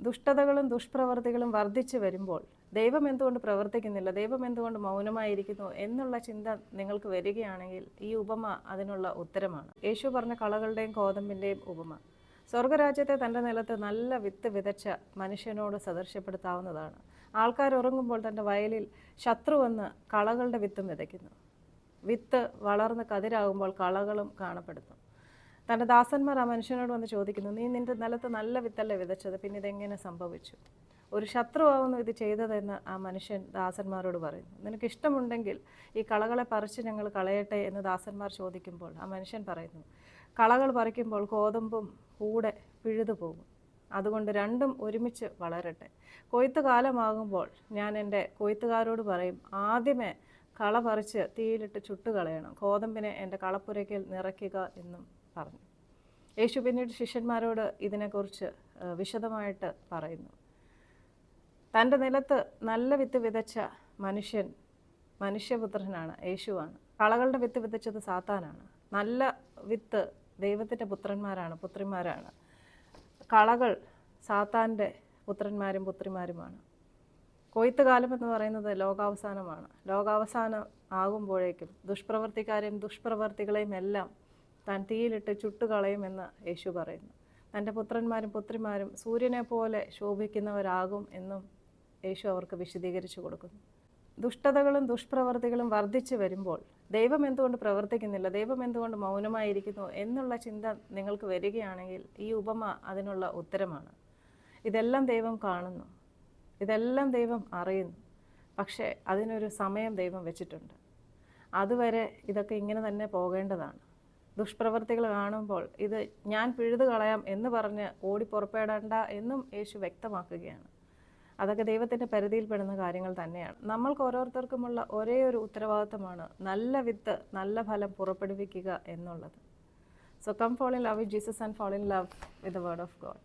ദുഷ്ടതകളും ദുഷ്പ്രവർത്തികളും വർദ്ധിച്ചു വരുമ്പോൾ ദൈവം എന്തുകൊണ്ട് പ്രവർത്തിക്കുന്നില്ല? ദൈവം എന്തുകൊണ്ട് മൗനമായിരിക്കുന്നു എന്നുള്ള ചിന്ത നിങ്ങൾക്ക് വരികയാണെങ്കിൽ ഈ ഉപമ അതിനുള്ള ഉത്തരമാണ്. യേശു പറഞ്ഞ കളകളുടെയും കോതമ്പിന്റെയും ഉപമ. സ്വർഗരാജ്യത്തെ തന്റെ നിലത്ത് നല്ല വിത്ത് വിതച്ച മനുഷ്യനോട് സദൃശ്യപ്പെടുത്താവുന്നതാണ് ആൾക്കാർ ഉറങ്ങുമ്പോൾ തന്റെ വയലിൽ ശത്രു വന്ന് കളകളുടെ വിത്തും വിതയ്ക്കുന്നു. വിത്ത് വളർന്ന് കതിരാകുമ്പോൾ കളകളും കാണപ്പെടുന്നു. തന്റെ ദാസന്മാർ ആ മനുഷ്യനോട് വന്ന് ചോദിക്കുന്നു നീ നിന്റെ നിലത്ത് നല്ല വിത്തല്ലേ വിതച്ചത്? പിന്നെ ഇതെങ്ങനെ സംഭവിച്ചു? ഒരു ശത്രുവാകുന്നു ഇത് ചെയ്തതെന്ന് ആ മനുഷ്യൻ ദാസന്മാരോട് പറയുന്നു. നിനക്ക് ഇഷ്ടമുണ്ടെങ്കിൽ ഈ കളകളെ പറിച്ച് ഞങ്ങൾ കളയട്ടെ എന്ന് ദാസന്മാർ ചോദിക്കുമ്പോൾ ആ മനുഷ്യൻ പറയുന്നു കളകൾ പറിക്കുമ്പോൾ ഗോതമ്പും കൂടെ പിഴുതു പോകും. അതുകൊണ്ട് രണ്ടും ഒരുമിച്ച് വളരട്ടെ. കൊയ്ത്ത് കാലമാകുമ്പോൾ ഞാൻ എന്റെ കൊയ്ത്തുകാരോട് പറയും ആദ്യമേ കള പറിച്ച് തീയിലിട്ട് ചുട്ടുകളയണം. ഗോതമ്പിനെ എന്റെ കളപ്പുരയ്ക്കിൽ നിറയ്ക്കുക എന്നും പറഞ്ഞു. യേശു പിന്നീട് ശിഷ്യന്മാരോട് ഇതിനെക്കുറിച്ച് വിശദമായിട്ട് പറയുന്നു. തന്റെ നിലത്ത് നല്ല വിത്ത് വിതച്ച മനുഷ്യൻ മനുഷ്യപുത്രനാണ് യേശുവാണ്. കളകളുടെ വിത്ത് വിതച്ചത് സാത്താനാണ്. നല്ല വിത്ത് ദൈവത്തിന്റെ പുത്രന്മാരാണ് പുത്രിമാരാണ്. കളകൾ സാത്താന്റെ പുത്രന്മാരും പുത്രിമാരുമാണ്. കൊയ്ത്ത് കാലം എന്ന് പറയുന്നത് ലോകാവസാനമാണ്. ലോകാവസാനം ആകുമ്പോഴേക്കും ദുഷ്പ്രവർത്തിക്കാരെയും ദുഷ്പ്രവർത്തികളെയും എല്ലാം താൻ തീയിലിട്ട് ചുട്ടുകളയുമെന്ന് യേശു പറയുന്നു. തന്റെ പുത്രന്മാരും പുത്രിമാരും സൂര്യനെ പോലെ ശോഭിക്കുന്നവരാകും എന്നും യേശു അവർക്ക് വിശദീകരിച്ചു കൊടുക്കുന്നു. ദുഷ്ടതകളും ദുഷ്പ്രവർത്തികളും വർദ്ധിച്ചു വരുമ്പോൾ ദൈവം എന്തുകൊണ്ട് പ്രവർത്തിക്കുന്നില്ല? ദൈവം എന്തുകൊണ്ട് മൗനമായിരിക്കുന്നു എന്നുള്ള ചിന്ത നിങ്ങൾക്ക് വരികയാണെങ്കിൽ ഈ ഉപമ അതിനുള്ള ഉത്തരമാണ്. ഇതെല്ലാം ദൈവം കാണുന്നു. ഇതെല്ലാം ദൈവം അറിയുന്നു. പക്ഷേ അതിനൊരു സമയം ദൈവം വെച്ചിട്ടുണ്ട്. അതുവരെ ഇതൊക്കെ ഇങ്ങനെ തന്നെ പോകേണ്ടതാണ്. ദുഷ്പ്രവർത്തികൾ കാണുമ്പോൾ ഇത് ഞാൻ പിഴുതു കളയാം എന്ന് പറഞ്ഞ് ഓടി പുറപ്പെടേണ്ട എന്നും യേശു വ്യക്തമാക്കുകയാണ്. അതൊക്കെ ദൈവത്തിന്റെ പരിധിയിൽപ്പെടുന്ന കാര്യങ്ങൾ തന്നെയാണ്. നമ്മൾക്ക് ഓരോരുത്തർക്കുമുള്ള ഒരേ ഒരു ഉത്തരവാദിത്തമാണ് നല്ല വിത്ത് നല്ല ഫലം പുറപ്പെടുവിക്കുക എന്നുള്ളത്. So come fall in love with Jesus and fall in love with the word of God